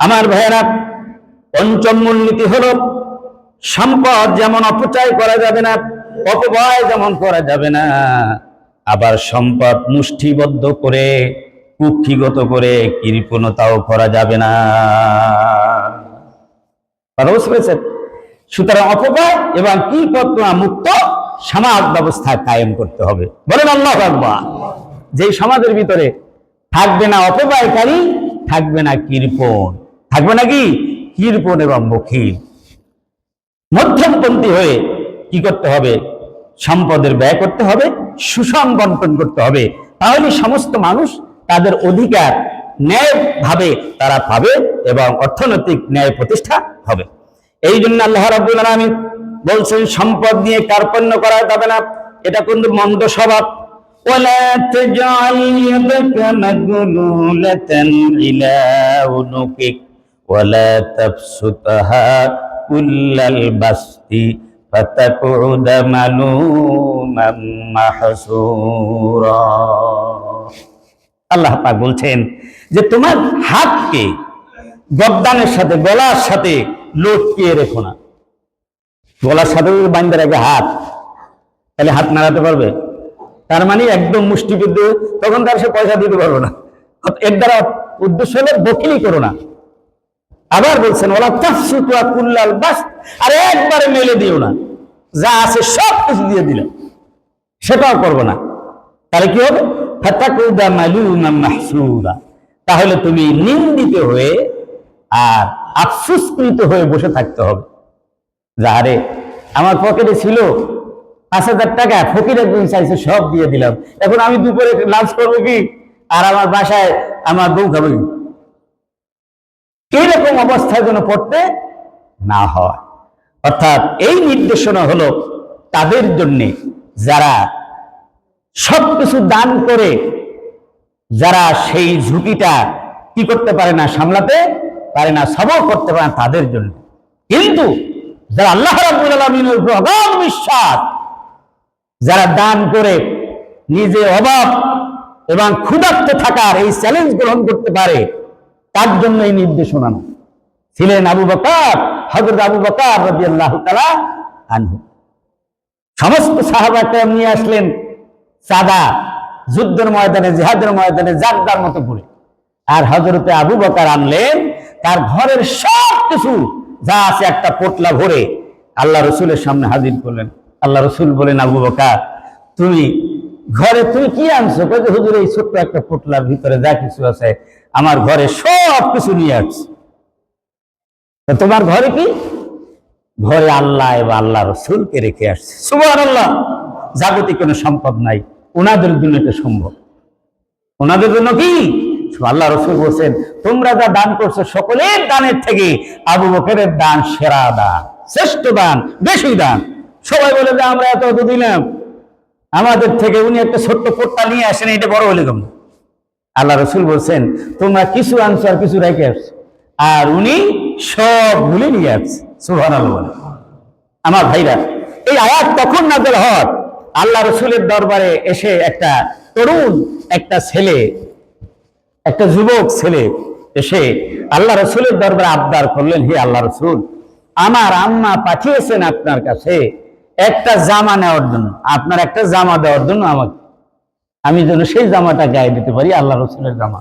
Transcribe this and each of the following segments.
আমার ভাইয়েরা, পঞ্চম মূলনীতি হলো, সম্পদ যেমন অপচয় করা যাবে না, অপব্যয় যেমন করা যাবে না, আবার সম্পদ মুষ্টিবদ্ধ করে, কুক্ষিগত করে কৃপণতাও করা যাবে না। সুতরাং অপব্যয় এবং কৃপণতা মুক্ত সমাজ ব্যবস্থা কায়েম করতে হবে। বলেন আল্লাহ যেই সমাজের ভিতরে থাকবে না অপব্যয়কারী, থাকবে না কৃপণ। থাকবে না কি কৃপণ এবং মুখিল মধ্যমপন্থী হয়ে কি করতে হবে সম্পদের ব্যয় করতে হবে সুষম বন্টন করতে হবে তাহলে সমস্ত মানুষ তাদের অধিকার ন্যায়ভাবে তারা পাবে এবং অর্থনৈতিক ন্যায় প্রতিষ্ঠা হবে এই জন্য আল্লাহ রাব্বুল আলামিন বলছেন সম্পদ নিয়ে কার্পণ্য করা যাবে না এটা কিন্তু মন্দ স্বভাব ولا تجعل يدك مغلولة إلى عنقك ولا تبسطها كل البسط فتقعد ملوما محسورا আল্লাহ পাক বলছেন যে তোমার হাতকে গদ্দানের সাথে গলার সাথে লটকিয়ে রেখো না গলার সাথে যদি বান্ধে রাখে হাত তাহলে হাত নাড়াতে পারবে তার মানে একদম মুষ্টিবিদ্ধ তখন তার সে পয়সা দিতে পারবে না এর দ্বারা উদ্দেশ্য হলো বকিলি করো না আবার বলছেন ওলা তাফসুতুয়া কুল্লাল বাস আর একবারে মেলে দিও না। যা আছে সব কিছু দিয়ে দিল সেটাও করব না। তাহলে কি হবে? তাহলে তুমি নিন্দিত হয়ে আর আফসুসকৃত হয়ে বসে থাকতে হবে। যাহারে আমার পকেটে ছিল পাঁচ হাজার টাকা, ফকির একজন চাইছে, সব দিয়ে দিলাম। এখন আমি দুপুরে লাঞ্চ করব কি? আর আমার বাসায় আমার বউ খাবে কি? এরকম অবস্থায় যেন পড়তে না হয়। অর্থাৎ এই নির্দেশনা হলো তাদের জন্য যারা সবকিছু দান করে, যারা সেই ঝুঁকিটা কি করতে পারে না, সামলাতে পারে না সবর করতে পারে না, তাদের জন্য। কিন্তু যারা আল্লাহ রাব্বুল আলামিনের উপর অগাধ বিশ্বাস, যারা দান করে নিজে অভাব এবং ক্ষুধার্ত থাকার এই চ্যালেঞ্জ গ্রহণ করতে পারে তার জন্য এই নির্দেশনা না। ছিলেন আবু বকর হজরত আবু বকর রবি আল্লাহ তালা আনহু। সমস্ত সাহাবাকে নিয়ে আসলেন সাদা যুদ্ধের ময়দানে, জিহাদের ময়দানে, জাগদার মতো করে। আর হজরতে আবু বকর আনলেন, তার ঘরের সব কিছু যা আছে একটা পোটলা ভরে আল্লাহ রসুলের সামনে হাজির করলেন। আল্লাহ রসুল বলেন, আবু বকর, তুমি ঘরে তুমি কি আনছো? হুজুর, এই ছোট্ট একটা পোটলার ভিতরে যা কিছু আছে, আমার ঘরে সব কিছু নিয়ে আসছে। তোমার ঘরে কি? ঘরে আল্লাহ এবং আল্লাহ রসুলকে রেখে আসছে। সুবাহ আল্লাহ জাগতিক কোনো সম্পদ নাই। ওনাদের জন্য এটা সম্ভব। ওনাদের জন্য কি? আল্লাহ রসুল বলছেন, তোমরা যা দান করছ সকলের দানের থেকে আবু বকরের দান সেরা দান, শ্রেষ্ঠ দান, বেশি দান। সবাই বলে যে, আমরা এত এত দিলাম। আমাদের থেকে উনি একটা ছোট্ট পোট্টা নিয়ে আসেন, এটা বড় হলে কেমন? আল্লাহ রসুল বলছেন, তোমরা কিছু আনছো আর কিছু রেখে আসছো। আর উনি সব ভুলে নিয়ে আসছে সুহান আমার ভাইরা, এই আয়াত তখন নাজেল হওয়ার আল্লাহ রসুলের দরবারে এসে একটা তরুণ, একটা ছেলে, একটা যুবক ছেলে এসে আল্লাহ রসুলের দরবারে আবদার করলেন, হে আল্লাহ রসুল, আমার আম্মা পাঠিয়েছেন আপনার কাছে একটা জামা নেওয়ার জন্য। আপনার একটা জামা দেওয়ার জন্য আমাকে। আমি যেন সেই জামাটা গায়ে দিতে পারি, আল্লাহ রসুলের জামা।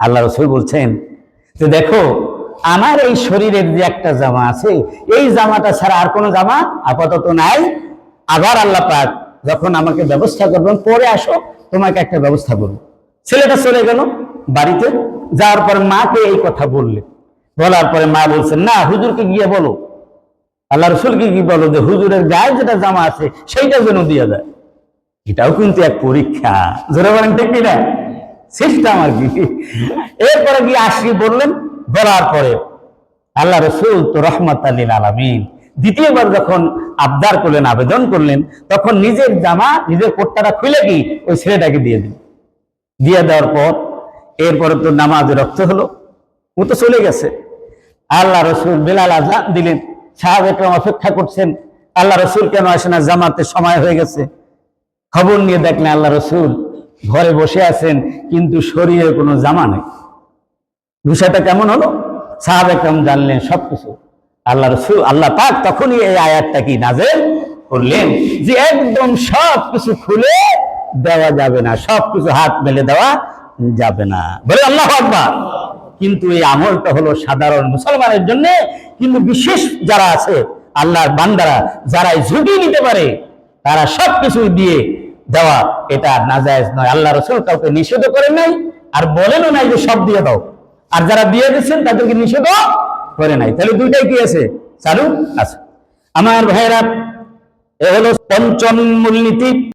আল্লাহ রসুল বলছেন তো দেখো, আমার এই শরীরের যে একটা জামা আছে, এই জামাটা ছাড়া আর কোনো জামা আপাতত নাই। আবার আল্লাহ পাক যখন আমাকে ব্যবস্থা করবেন, পরে আসো, তোমাকে একটা ব্যবস্থা করব। ছেলেটা চলে গেল বাড়িতে, যাওয়ার পর মাকে এই কথা বললে। বলার পরে মা বলছেন না, হুজুরকে গিয়ে বলো। আল্লাহ রসুলকে কি বলো যে, হুজুরের গায়ে যেটা জামা আছে, সেইটা যেন দিয়ে দেয়। এটাও কিন্তু এক পরীক্ষা। জোরে বলেন, ঠিক কিনা? সিস্টেম আর কি? এরপরে গিয়ে আসি বললেন, বলার পরে আল্লাহ রসুল তো রহমত আলীল আলমিন। দ্বিতীয়বার যখন আবদার করলেন, আবেদন করলেন, তখন নিজের জামা, নিজের কোটটাটা খুলে কি ওই ছেলেটাকে দিয়ে দিল দিয়ে দেওয়ার পর, এরপরে তো নামাজ রক্ত হলো, ও তো চলে গেছে। আল্লাহ রসুল বেলাল আজান দিলেন, সাহাব একরম অপেক্ষা করছেন, আল্লাহ রসুল কেন আসে না জামাতে সময় হয়ে গেছে? খবর নিয়ে দেখলেন আল্লাহ রসুল ঘরে বসে আছেন, কিন্তু শরীরে কোনো জামা নেই। বিষয়টা কেমন হলো? সাহাবেকম জানলেন সবকিছু। আল্লাহ রসুল, আল্লাহ পাক তখনই এই আয়াতটা কি নাজেল করলেন যে একদম সব কিছু খুলে দেওয়া যাবে না সব কিছু হাত মেলে দেওয়া যাবে না। বলে আল্লাহ আকবার। কিন্তু এই আমলটা হলো সাধারণ মুসলমানের জন্য, কিন্তু বিশেষ যারা আছে, আল্লাহর বান্দারা যারা ঝুঁকি নিতে পারে, তারা সব কিছু দিয়ে দেওয়া, এটা নাজায়জ নয়। আল্লাহ রসুল কাউকে নিষেধ করে নাই আর বলেনও নাই যে সব দিয়ে দাও। আর যারা দিয়ে দিচ্ছেন, তাদেরকে নিষেধ করে নাই। তাহলে দুইটাই কি আছে? চালু আছে। আমার ভাইয়েরা, এ হলো পঞ্চম মূলনীতি।